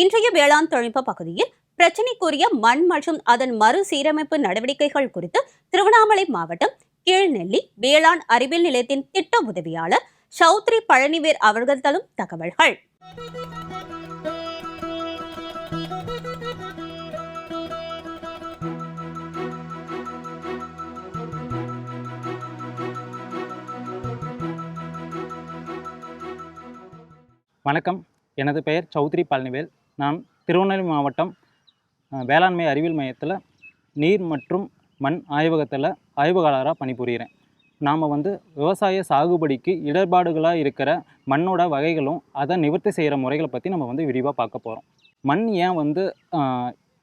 இன்றைய வேளாண் தொழில்நுட்ப பகுதியில் பிரச்சினைக்குரிய மண் மற்றும் அதன் மறுசீரமைப்பு நடவடிக்கைகள் குறித்து திருவண்ணாமலை மாவட்டம் கீழ்நெல்லி வேளாண் அறிவியல் நிலையத்தின் திட்ட உதவியாளர் சௌத்ரி பழனிவேர் அவர்கள் தரும் தகவல்கள். வணக்கம். எனது பெயர் சௌத்ரி பழனிவேல். நான் திருவண்ணாமலை மாவட்டம் வேளாண்மை அறிவியல் மையத்தில் நீர் மற்றும் மண் ஆய்வகத்தில் ஆய்வகாளராக பணிபுரிகிறேன் நாம் வந்து விவசாய சாகுபடிக்கு இடர்பாடுகளாக இருக்கிற மண்ணோட வகைகளும் அதை நிவர்த்தி செய்கிற முறைகளை பற்றி நம்ம வந்து விரிவாக பார்க்க போகிறோம் மண் ஏன் வந்து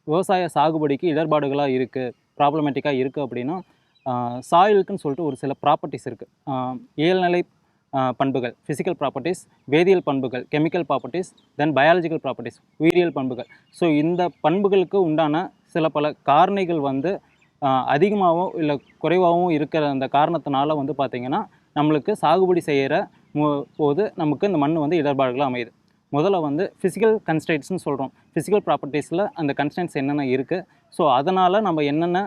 விவசாய சாகுபடிக்கு இடர்பாடுகளாக இருக்குது ப்ராப்ளமேட்டிக்காக இருக்குது அப்படின்னா சாயிலுக்குன்னு சொல்லிட்டு ஒரு சில ப்ராப்பர்ட்டிஸ் இருக்குது ஏழ்நிலை பண்புகள். ஃபிசிக்கல் ப்ராப்பர்ட்டிஸ் வேதியியல் பண்புகள். Chemical properties then biological properties உயிரியல் பண்புகள். ஸோ இந்த பண்புகளுக்கு உண்டான சில பல காரணிகள் வந்து அதிகமாகவும் இல்லை குறைவாகவும் இருக்கிற அந்த காரணத்தினால வந்து பார்த்திங்கன்னா நம்மளுக்கு சாகுபடி செய்கிற போது நமக்கு இந்த மண் வந்து இடர்பாடுகள் அமையுது. முதல்ல வந்து ஃபிசிக்கல் கன்ஸ்டன்ட்ஸ்னு சொல்கிறோம் ஃபிசிக்கல் ப்ராப்பர்ட்டிஸில் அந்த கன்ஸ்டன்ட்ஸ் என்னென்ன இருக்குது ஸோ அதனால் நம்ம என்னென்ன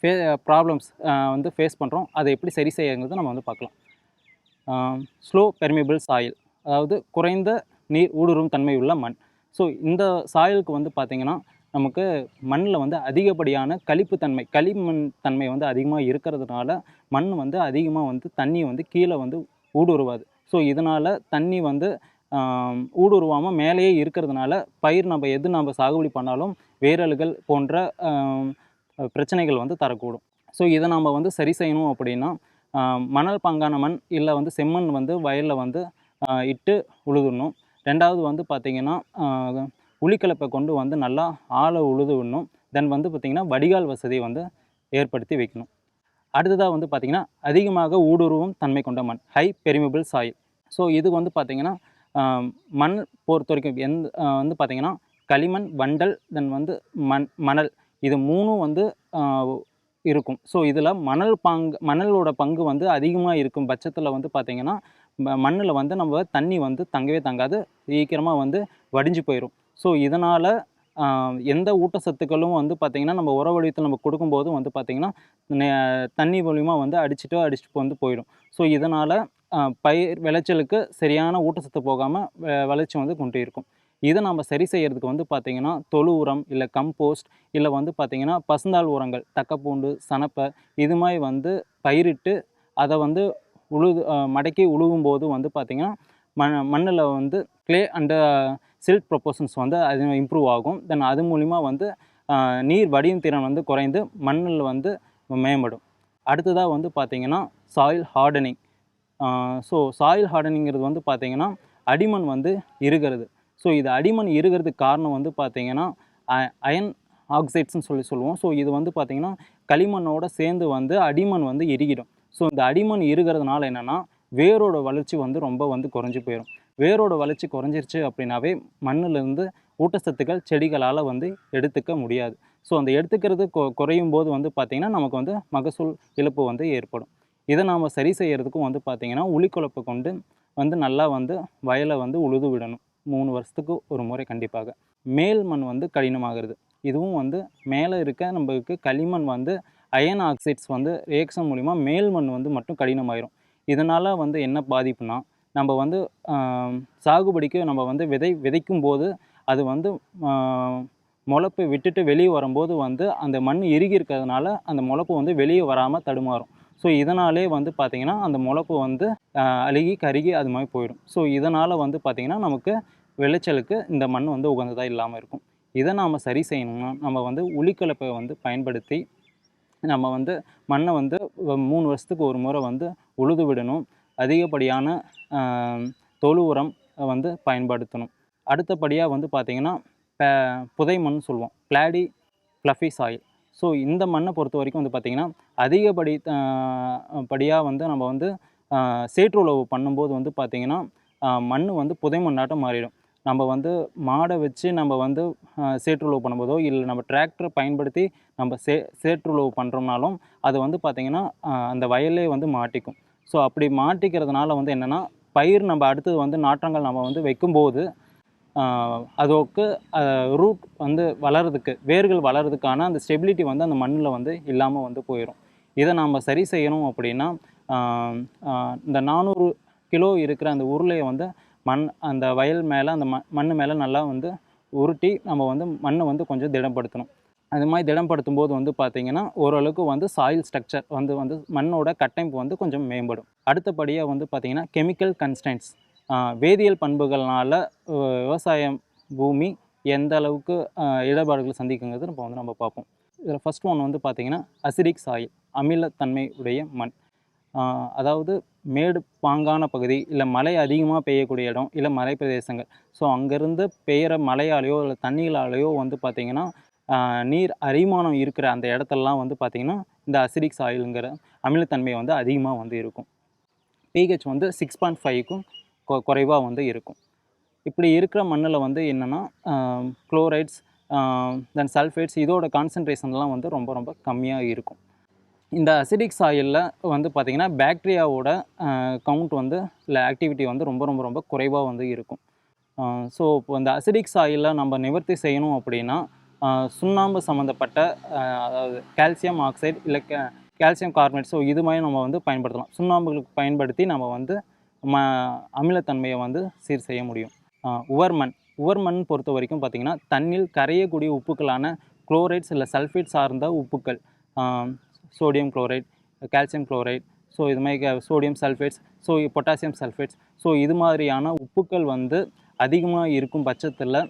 ஃபே ப்ராப்ளம்ஸ் வந்து ஃபேஸ் பண்ணுறோம் அதை எப்படி சரி செய்யறது நம்ம வந்து பார்க்கலாம். ஸ்லோ பெர்மிபிள் சாயில் அதாவது குறைந்த நீர் ஊடுருவும் தன்மை உள்ள மண். ஸோ இந்த சாயலுக்கு வந்து பார்த்திங்கன்னா நமக்கு மண்ணில் வந்து அதிகப்படியான கழிப்புத்தன்மை களிமண் தன்மை வந்து அதிகமாக இருக்கிறதுனால மண் வந்து அதிகமாக வந்து தண்ணி வந்து கீழே வந்து ஊடுருவாது. ஸோ இதனால் தண்ணி வந்து ஊடுருவாமல் மேலேயே இருக்கிறதுனால பயிர் நம்ம எது நம்ம சாகுபடி பண்ணாலும் வேரல்கள் போன்ற பிரச்சனைகள் வந்து தரக்கூடும். ஸோ இதை நம்ம வந்து சரி செய்யணும் அப்படின்னா மணல் பங்கான மண் இல்லை வந்து செம்மண் வந்து வயலில் வந்து இட்டு உழுதுடணும். ரெண்டாவது வந்து பார்த்திங்கன்னா உளிக்கலப்பை கொண்டு வந்து நல்லா ஆழ உழுது விடணும் தென் வந்து பார்த்திங்கன்னா வடிகால் வசதியை வந்து ஏற்படுத்தி வைக்கணும். அடுத்ததாக வந்து பார்த்திங்கன்னா அதிகமாக ஊடுருவும் தன்மை கொண்ட மண் ஹை பெரிமிபிள் சாயில் ஸோ இது வந்து பார்த்திங்கன்னா மண் பொறுத்த வரைக்கும் எந்த வந்து பார்த்திங்கன்னா களிமண் வண்டல் தென் வந்து மண் மணல் இது மூணும் வந்து இருக்கும். ஸோ இதில் மணல் பங்கு மணலோட பங்கு வந்து அதிகமாக இருக்கும் பட்சத்தில் வந்து பார்த்திங்கன்னா மண்ணில் வந்து நம்ம தண்ணி வந்து தங்கவே தங்காது. சீக்கிரமாக வந்து வடிஞ்சு போயிடும் ஸோ இதனால் எந்த ஊட்டச்சத்துக்களும் வந்து பார்த்திங்கன்னா நம்ம உர வடிவத்தில் நம்ம கொடுக்கும்போது வந்து பார்த்திங்கன்னா தண்ணி மூலியமாக வந்து அடிச்சுட்டோ அடிச்சுட்டு வந்து போயிடும் ஸோ இதனால் பயிர் விளைச்சலுக்கு சரியான ஊட்டச்சத்து போகாமல் விளைச்சி வந்து கொண்டு இருக்கும் இதை நம்ம சரி செய்கிறதுக்கு வந்து பார்த்திங்கன்னா தொழு உரம் இல்லை கம்போஸ்ட் இல்லை வந்து பார்த்திங்கன்னா பசுந்தாள் உரங்கள் தக்கப்பூண்டு சனப்பை இது மாதிரி வந்து பயிரிட்டு அதை வந்து உழுது மடக்கி மடக்கி உழுகும்போது வந்து பார்த்திங்கன்னா மண் மண்ணில் வந்து க்ளே அண்ட் சில்ட் ப்ரொப்போஷன்ஸ் வந்து அது இம்ப்ரூவ் ஆகும். தென் அது மூலிமா வந்து நீர் வடியும் திறன் வந்து குறைந்து மண்ணில் வந்து மேம்படும். அடுத்ததாக வந்து பார்த்திங்கன்னா சாயில் ஹார்டனிங் ஸோ சாயில் ஹார்டனிங்கிறது வந்து பார்த்திங்கன்னா அடிமண் வந்து இருக்கிறது ஸோ இது அடிமண் இருகிறதுக்கு காரணம் வந்து பார்த்திங்கன்னா அயன் ஆக்சைட்ஸ்னு சொல்லி சொல்லுவோம். ஸோ இது வந்து பார்த்திங்கன்னா களிமண்ணோட சேர்ந்து வந்து அடிமண் வந்து இறுகிடும் ஸோ இந்த அடிமண் இருகிறதுனால என்னென்னா வேரோட வளர்ச்சி வந்து ரொம்ப வந்து குறைஞ்சி போயிடும் வேரோட வளர்ச்சி குறைஞ்சிருச்சு அப்படின்னாவே மண்ணிலிருந்து ஊட்டச்சத்துக்கள் செடிகளால் வந்து எடுத்துக்க முடியாது. ஸோ அந்த எடுத்துக்கிறது கொ- குறையும் போது வந்து பார்த்திங்கன்னா நமக்கு வந்து மகசூல் இழப்பு வந்து ஏற்படும். இதை நாம் சரி செய்கிறதுக்கும் வந்து பார்த்திங்கன்னா உளிக்குழப்பை கொண்டு வந்து நல்லா வந்து வயலை வந்து உழுது விடணும். மூணு வருஷத்துக்கு ஒரு முறை கண்டிப்பாக. மேல் மண் வந்து கடினமாகிறது. இதுவும் வந்து மேலே இருக்க நம்மளுக்கு களிமண் வந்து அயன் ஆக்சைட்ஸ் வந்து ரியாக்ஷன் மூலிமா மேல் மண் வந்து மட்டும் கடினமாயிரும். இதனால் வந்து என்ன பாதிப்புனா நம்ம வந்து சாகுபடிக்கு நம்ம வந்து விதை விதைக்கும் போது அது வந்து ஆம், விட்டுட்டு வெளியே வரும்போது வந்து அந்த மண் இறுகி இருக்கிறதுனால அந்த முளப்பு வந்து வெளியே வராமல் தடுமாறும். ஸோ இதனாலே வந்து பார்த்திங்கன்னா அந்த முளப்பு வந்து அழுகி கருகி அது மாதிரி போயிடும். ஸோ இதனால் வந்து பார்த்திங்கன்னா நமக்கு விளைச்சலுக்கு இந்த மண் வந்து உகந்ததாக இல்லாமல் இருக்கும். இதை நாம் சரி செய்யணும்னா நம்ம வந்து உளிக்கலப்பை வந்து பயன்படுத்தி நம்ம வந்து மண்ணை வந்து மூணு வருஷத்துக்கு ஒரு முறை வந்து உழுது விடணும். அதிகப்படியான தொழு உரம் வந்து பயன்படுத்தணும். அடுத்தபடியாக வந்து பார்த்திங்கன்னா புதை மண் சொல்லுவோம். Bloody fluffy soil. ஸோ இந்த மண்ணை பொறுத்த வரைக்கும் வந்து பார்த்திங்கன்னா அதிகப்படி படியாக வந்து நம்ம வந்து ஆஹ், சேற்று உழவு பண்ணும்போது வந்து பார்த்திங்கன்னா மண் வந்து புதை மண்ணாட்டம் மாறிடும். நம்ம வந்து மாடை வச்சு நம்ம வந்து சேற்றுழவு பண்ணும்போதோ இல்லை நம்ம டிராக்டரை பயன்படுத்தி நம்ம சே சேற்றுழவு பண்ணுறோம்னாலும் அது வந்து பார்த்திங்கன்னா அந்த வயலே வந்து மாட்டிக்கும். ஸோ அப்படி மாட்டிக்கிறதுனால வந்து என்னென்னா பயிர் நம்ம அடுத்தது வந்து நாற்றங்கள் நம்ம வந்து வைக்கும்போது அதோக்கு ரூட் வந்து வளர்றதுக்கு வேர்கள் வளர்றதுக்கான அந்த ஸ்டெபிலிட்டி வந்து அந்த மண்ணில் வந்து இல்லாமல் வந்து போயிடும் இதை நாம் சரி செய்யணும் அப்படின்னா இந்த நானூறு கிலோ இருக்கிற அந்த உருளையை வந்து மண் அந்த வயல் மேலே அந்த மண் மண் மேலே நல்லா வந்து உருட்டி நம்ம வந்து மண்ணை வந்து கொஞ்சம் திடப்படுத்தணும் அது மாதிரி திடப்படுத்தும் போது வந்து பார்த்திங்கன்னா ஓரளவுக்கு வந்து சாயில் ஸ்ட்ரக்சர் வந்து வந்து மண்ணோட கட்டமைப்பு வந்து கொஞ்சம் மேம்படும். அடுத்தபடியாக வந்து பார்த்திங்கன்னா கெமிக்கல் கன்ஸ்டன்ட்ஸ் வேதியியல் பண்புகள்னால விவசாயம் பூமி எந்த அளவுக்கு இடபாடுகளை இடர்பாடுகள் சந்திக்குங்கிறது நம்ம வந்து நம்ம பார்ப்போம். இதில் ஃபர்ஸ்ட் ஒன் வந்து பார்த்திங்கன்னா அசிடிக் சாயில் அமிலத்தன்மை உடைய மண். அதாவது மேடு பாங்கான பகுதி இல்லை மழை அதிகமாக பெய்யக்கூடிய இடம் இல்லை மலை பிரதேசங்கள் ஸோ அங்கேருந்து பெய்கிற மழையாலேயோ இல்லை தண்ணிகளாலேயோ வந்து பார்த்திங்கன்னா நீர் அரிமானம் இருக்கிற அந்த இடத்துலலாம் வந்து பார்த்திங்கன்னா இந்த அசிடிக் சாயிலுங்கிற அமிலத்தன்மை வந்து அதிகமாக வந்து இருக்கும். பிஹெச் வந்து சிக்ஸ் பாயிண்ட் ஃபைவ்க்கும் குறைவாக வந்து இருக்கும். இப்படி இருக்கிற மண்ணில் வந்து என்னென்னா குளோரைட்ஸ் தென் சல்ஃபேட்ஸ் இதோட கான்சன்ட்ரேஷன்லாம் வந்து ரொம்ப ரொம்ப கம்மியாக இருக்கும். இந்த அசிடிக் சாயிலில் வந்து பார்த்திங்கன்னா பேக்டீரியாவோட கவுண்ட் வந்து இல்லை ஆக்டிவிட்டி வந்து ரொம்ப ரொம்ப ரொம்ப குறைவாக வந்து இருக்கும். ஸோ இப்போ இந்த அசிடிக் சாயிலில் நம்ம நிவர்த்தி செய்யணும் அப்படின்னா சுண்ணாம்பு சம்மந்தப்பட்ட அதாவது கால்சியம் ஆக்சைடு இல்லை கே கால்சியம் கார்பனேட் ஸோ இது மாதிரி நம்ம வந்து பயன்படுத்தலாம். சுண்ணாம்புகளுக்கு பயன்படுத்தி நம்ம வந்து ம அமிலத்தன்மையை வந்து சீர் செய்ய முடியும். உவர்மண் உவர்மண் பொறுத்த வரைக்கும் பார்த்திங்கன்னா தண்ணில் கரையக்கூடிய உப்புக்களான குளோரைட்ஸ் இல்லை சல்ஃபேட் சார்ந்த உப்புக்கள் sodium chloride calcium chloride so இது மாதிரி sodium sulphates so potassium sulphates so இது மாதிரியான உப்புக்கள் வந்து அதிகமாக இருக்கும் பட்சத்தில்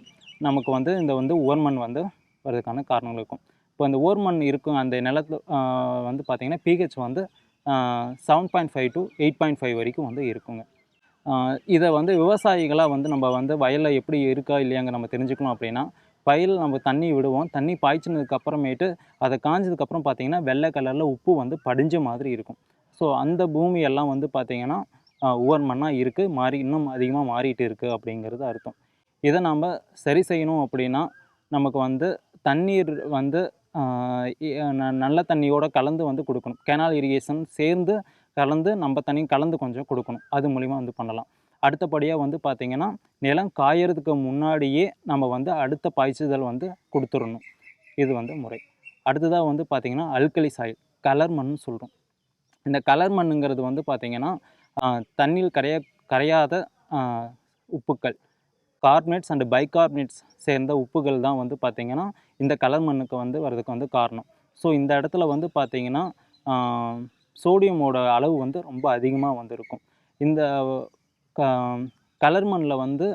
நமக்கு வந்து இந்த வந்து ஓர்மண் வந்து வர்றதுக்கான காரணங்கள் இருக்கும். இப்போ இந்த ஓர்மண் இருக்கும் அந்த நிலத்தில் வந்து பார்த்திங்கன்னா பிஹெச் வந்து seven point five to eight point five வரைக்கும் வந்து இருக்குங்க. இதை வந்து விவசாயிகளாக வந்து நம்ம வந்து வயலில் எப்படி இருக்கா இல்லையாங்க நம்ம தெரிஞ்சுக்கணும் அப்படின்னா வயல் நம்ம தண்ணி விடுவோம். தண்ணி பாய்ச்சினதுக்கு அப்புறமேட்டு அதை காஞ்சதுக்கப்புறம் பார்த்தீங்கன்னா வெள்ளை கலரில் உப்பு வந்து படிஞ்ச மாதிரி இருக்கும். ஸோ அந்த பூமியெல்லாம் வந்து பார்த்திங்கன்னா உவர் மண்ணாக இருக்குது மாறி இன்னும் அதிகமாக மாறிட்டு இருக்குது அப்படிங்கிறது அர்த்தம். இதை நாம் சரி செய்யணும் அப்படின்னா நமக்கு வந்து தண்ணீர் வந்து நல்ல தண்ணியோட கலந்து வந்து கொடுக்கணும். கெனால் இரிகேஷன் சேர்ந்து கலந்து நம்ம தண்ணி கலந்து கொஞ்சம் கொடுக்கணும். அது மூலிமா வந்து பண்ணலாம். அடுத்தபடியாக வந்து பார்த்திங்கன்னா நிலம் காயறதுக்கு முன்னாடியே நம்ம வந்து அடுத்த பாய்ச்சுதல் வந்து கொடுத்துடணும். இது வந்து முறை. அடுத்ததாக வந்து பார்த்திங்கன்னா அல்கலி சாயில் கலர் மண்ணுன்னு சொல்கிறோம் இந்த கலர் மண்ணுங்கிறது வந்து பார்த்திங்கன்னா தண்ணியில் கரைய கரையாத உப்புக்கள். கார்பனேட்ஸ் அண்டு பைகார்பனேட்ஸ் சேர்ந்த உப்புகள் தான் வந்து பார்த்திங்கன்னா இந்த கலர் மண்ணுக்கு வந்து வர்றதுக்கு வந்து காரணம். ஸோ இந்த இடத்துல வந்து பார்த்திங்கன்னா சோடியமோட அளவு வந்து ரொம்ப அதிகமாக வந்து இருக்கும் இந்த க கலர் மண்ணில் வந்து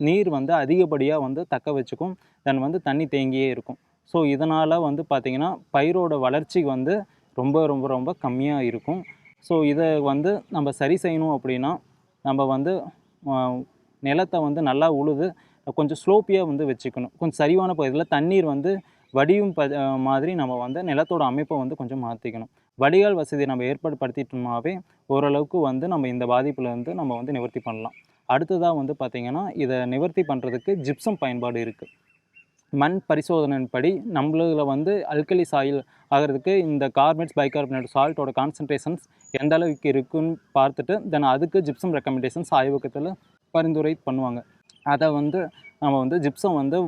நீர் வந்து அதிகப்படியாக வந்து தக்க வச்சுக்கும். தென் வந்து தண்ணி தேங்கியே இருக்கும். ஸோ இதனால் வந்து பார்த்திங்கன்னா பயிரோட வளர்ச்சி வந்து ரொம்ப ரொம்ப ரொம்ப கம்மியாக இருக்கும். ஸோ இதை வந்து நம்ம சரி செய்யணும் அப்படின்னா நம்ம வந்து நிலத்தை வந்து நல்லா உழுது கொஞ்சம் ஸ்லோப்பியாக வந்து வச்சுக்கணும். கொஞ்சம் சரிவான பகுதியில் தண்ணீர் வந்து வடியும் ப மாதிரி நம்ம வந்து நிலத்தோட அமைப்பை வந்து கொஞ்சம் மாற்றிக்கணும் வடிகால் வசதி நம்ம ஏற்பாடுபடுத்திட்டோம்னாவே ஓரளவுக்கு வந்து நம்ம இந்த பாதிப்புலேருந்து நம்ம வந்து நிவர்த்தி பண்ணலாம். அடுத்ததாக வந்து பார்த்திங்கன்னா இதை நிவர்த்தி பண்ணுறதுக்கு ஜிப்சம் பயன்பாடு இருக்குது மண் பரிசோதனையின்படி நம்மளதில் வந்து அல்கலி சாயில் ஆகிறதுக்கு இந்த கார்பனேட்ஸ் பைகார்பனேட் சால்ட்டோட கான்சன்ட்ரேஷன்ஸ் எந்த அளவுக்கு இருக்குன்னு பார்த்துட்டு தென் அதுக்கு ஜிப்சம் ரெக்கமெண்டேஷன்ஸ் ஆய்வகத்தில் பரிந்துரை பண்ணுவாங்க. அதை வந்து நம்ம வந்து ஜிப்சம் வந்து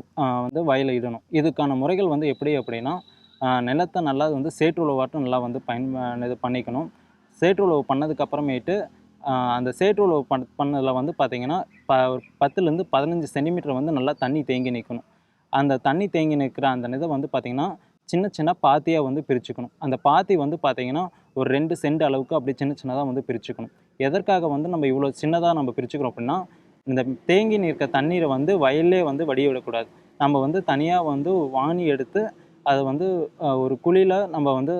வந்து வயலிடணும். இதுக்கான முறைகள் வந்து எப்படி அப்படின்னா நிலத்தை நல்லா வந்து சேற்றுழவாட்டம் நல்லா வந்து பயன் இது பண்ணிக்கணும். சேற்றுழவு பண்ணதுக்கு பண்ணதுக்கப்புறமேட்டு அந்த அந்த சேற்றுழவு பண் பண்ணதில் வந்து பார்த்திங்கன்னா ப ஒரு பத்துலேருந்து பதினஞ்சு சென்டிமீட்டர் வந்து நல்லா தண்ணி தேங்கி நிற்கணும் அந்த தண்ணி தேங்கி நிற்கிற அந்த இதை வந்து பார்த்திங்கன்னா சின்ன சின்ன பாத்தியாக வந்து பிரிச்சுக்கணும். அந்த பாத்தி வந்து பார்த்திங்கன்னா ஒரு ரெண்டு சென்ட் அளவுக்கு அப்படி சின்ன சின்னதாக வந்து பிரிச்சுக்கணும். எதற்காக வந்து நம்ம இவ்வளோ சின்னதாக நம்ம பிரிச்சுக்கிறோம் அப்படின்னா இந்த தேங்கி நிற்க தண்ணீரை வந்து வயல்லே வந்து வடிய விடக்கூடாது. நம்ம வந்து தனியாக வந்து வாணி எடுத்து அதை வந்து ஒரு குழியில் நம்ம வந்து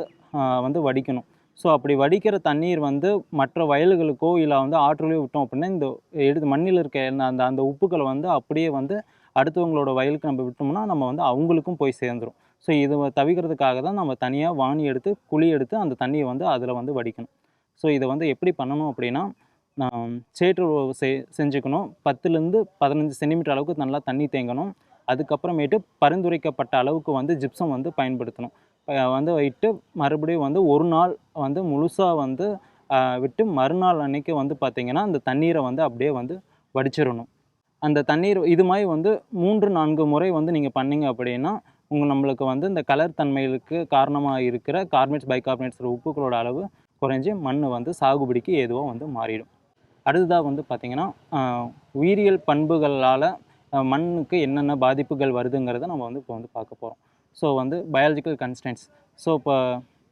வந்து வடிக்கணும். ஸோ அப்படி வடிக்கிற தண்ணீர் வந்து மற்ற வயல்களுக்கோ இல்லை வந்து ஆற்றுலையோ விட்டோம் அப்படின்னா இந்த எடுத்து மண்ணில் இருக்க என்ன அந்த அந்த உப்புக்களை வந்து அப்படியே வந்து அடுத்தவங்களோட வயலுக்கு நம்ம விட்டோம்னா நம்ம வந்து அவங்களுக்கும் போய் சேர்ந்துரும். ஸோ இதை தவிக்கிறதுக்காக தான் நம்ம தனியாக வாணி எடுத்து குழி எடுத்து அந்த தண்ணியை வந்து அதில் வந்து வடிக்கணும். ஸோ இதை வந்து எப்படி பண்ணணும் அப்படின்னா ஆம், சேற்று செஞ்சுக்கணும். பத்துலேருந்து பதினஞ்சு சென்டிமீட்டர் அளவுக்கு நல்லா தண்ணி தேங்கணும். அதுக்கப்புறமேட்டு பரிந்துரைக்கப்பட்ட அளவுக்கு வந்து ஜிப்சம் வந்து பயன்படுத்தணும். வந்து வைட்டு மறுபடியும் வந்து ஒரு நாள் வந்து முழுசாக வந்து விட்டு மறுநாள் அன்னைக்கு வந்து பார்த்திங்கன்னா அந்த தண்ணீரை வந்து அப்படியே வந்து வடிச்சிடணும். அந்த தண்ணீர் இது மாதிரி வந்து மூன்று நான்கு முறை வந்து நீங்கள் பண்ணீங்க அப்படின்னா உங்கள் நம்மளுக்கு வந்து இந்த கலர் தன்மைகளுக்கு காரணமாக இருக்கிற கார்பனேட்ஸ் பைகார்பனேட்ஸ் உப்புகளோட அளவு குறைஞ்சி மண் வந்து சாகுபடிக்கு ஏதுவாக வந்து மாறிடும். அடுத்ததாக வந்து பார்த்திங்கன்னா உயிரியல் பண்புகளால் மண்ணுக்கு என்னென்ன பாதிப்புகள் வருதுங்கிறத நம்ம வந்து இப்போ வந்து பார்க்க போகிறோம் ஸோ வந்து பயாலஜிக்கல் கன்ஸ்டன்ஸ் ஸோ இப்போ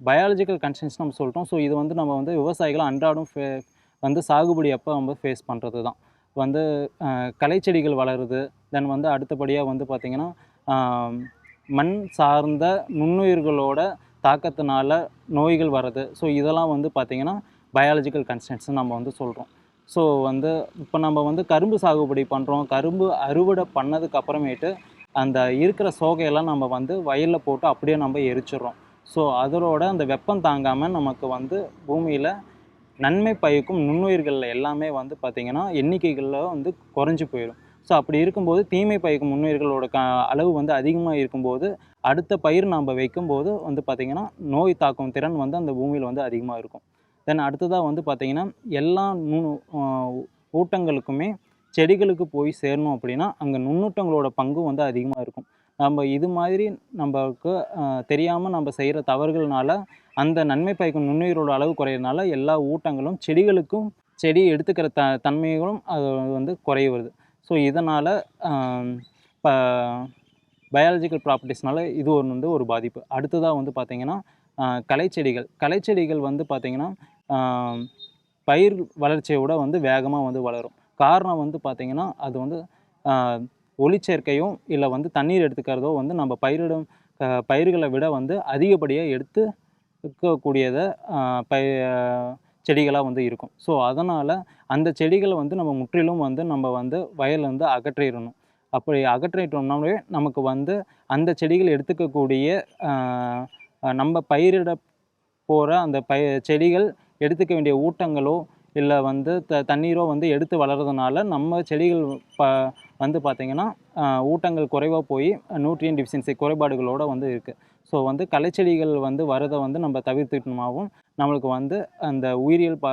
பயாலஜிக்கல் கன்ஸ்டன்ஸ் நம்ம சொல்லிட்டோம். ஸோ இது வந்து நம்ம வந்து விவசாயிகள் அன்றாடம் ஃபே வந்து சாகுபடி அப்போ நம்ம ஃபேஸ் பண்ணுறது தான். வந்து கலைச்செடிகள் வளருது. தென் வந்து அடுத்தபடியாக வந்து பார்த்திங்கன்னா மண் சார்ந்த நுண்ணுயிர்களோட தாக்கத்தினால நோய்கள் வர்றது. ஸோ இதெல்லாம் வந்து பார்த்திங்கன்னா பயாலஜிக்கல் கன்ஸ்டன்ஸ் நம்ம வந்து சொல்கிறோம் ஸோ வந்து இப்போ நம்ம வந்து கரும்பு சாகுபடி பண்ணுறோம் கரும்பு அறுவடை பண்ணதுக்கு அப்புறமேட்டு அந்த இருக்கிற சோகையெல்லாம் நம்ம வந்து வயலில் போட்டு அப்படியே நம்ம எரிச்சிடுறோம். ஸோ அதோட அந்த வெப்பம் தாங்காமல் நமக்கு வந்து பூமியில் நன்மை பயக்கும் நுண்ணுயிர்கள் எல்லாமே வந்து பார்த்திங்கன்னா எண்ணிக்கைகளில் வந்து குறைஞ்சி போயிடும் ஸோ அப்படி இருக்கும்போது தீமை பயக்கும் நுண்ணுயிர்களோட க அளவு வந்து அதிகமாக இருக்கும்போது அடுத்த பயிர் நம்ம வைக்கும்போது வந்து பார்த்திங்கன்னா நோய் தாக்கும் திறன் வந்து அந்த பூமியில் வந்து அதிகமாக இருக்கும். தென் அடுத்ததாக வந்து பார்த்திங்கன்னா எல்லா நுணு ஊட்டங்களுக்குமே செடிகளுக்கு போய் சேரணும் அப்படின்னா அங்கே நுண்ணூட்டங்களோட பங்கு வந்து அதிகமாக இருக்கும். நம்ம இது மாதிரி நம்மளுக்கு தெரியாமல் நம்ம செய்கிற தவறுகள்னால அந்த நன்மை பயக்கும் நுண்ணுயிரோட அளவு குறையிறதுனால எல்லா ஊட்டங்களும் செடிகளுக்கும் செடி எடுத்துக்கிற த தன்மைகளும் அது வந்து குறைய வருது. ஸோ இதனால் இப்போ பயாலஜிக்கல் ப்ராப்பர்ட்டிஸ்னால இது ஒன்று வந்து ஒரு பாதிப்பு. அடுத்ததாக வந்து பார்த்திங்கன்னா களைச்செடிகள் களைச்செடிகள் வந்து பார்த்திங்கன்னா பயிர் வளர்ச்சியோட வந்து வேகமாக வந்து வளரும். காரணம் வந்து பார்த்திங்கன்னா அது வந்து ஒளிச்சேர்க்கையும் இல்லை வந்து தண்ணீர் எடுத்துக்கிறதோ வந்து நம்ம பயிரிடும் பயிர்களை விட வந்து அதிகப்படியாக எடுத்து இருக்கக்கூடியதை பய செடிகளாக வந்து இருக்கும். ஸோ அதனால் அந்த செடிகளை வந்து நம்ம முற்றிலும் வந்து நம்ம வந்து வயல்லேருந்து அகற்றிடணும். அப்படி அகற்றிட்டோம்னாலே நமக்கு வந்து அந்த செடிகள் எடுத்துக்கக்கூடிய நம்ம பயிரிட போகிற அந்த பய செடிகள் எடுத்துக்க வேண்டிய ஊட்டங்களோ இல்லை வந்து த தண்ணீரோ வந்து எடுத்து வளர்றதுனால நம்ம செடிகள் ப வந்து பார்த்திங்கன்னா ஊட்டங்கள் குறைவாக போய் நியூட்ரியன் டிஃபிஷியன்சி குறைபாடுகளோடு வந்து இருக்குது ஸோ வந்து களைச்செடிகள் வந்து வரதை வந்து நம்ம தவிர்த்துட்டோமாவும் நம்மளுக்கு வந்து அந்த உயிரியல் ப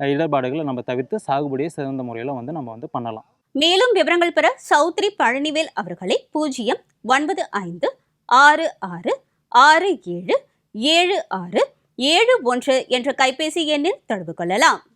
இடர்பாடுகளை நம்ம தவிர்த்து சாகுபடியை சிறந்த முறையில் வந்து நம்ம வந்து பண்ணலாம். மேலும் விவரங்கள் பெற சௌத்ரி பழனிவேல் அவர்களை பூஜ்ஜியம் ஒன்பது ஐந்து ஆறு ஆறு ஆறு ஏழு ஏழு ஆறு ஏழு ஒன்று என்ற கைபேசி எண்ணில் தொடர்பு கொள்ளலாம்.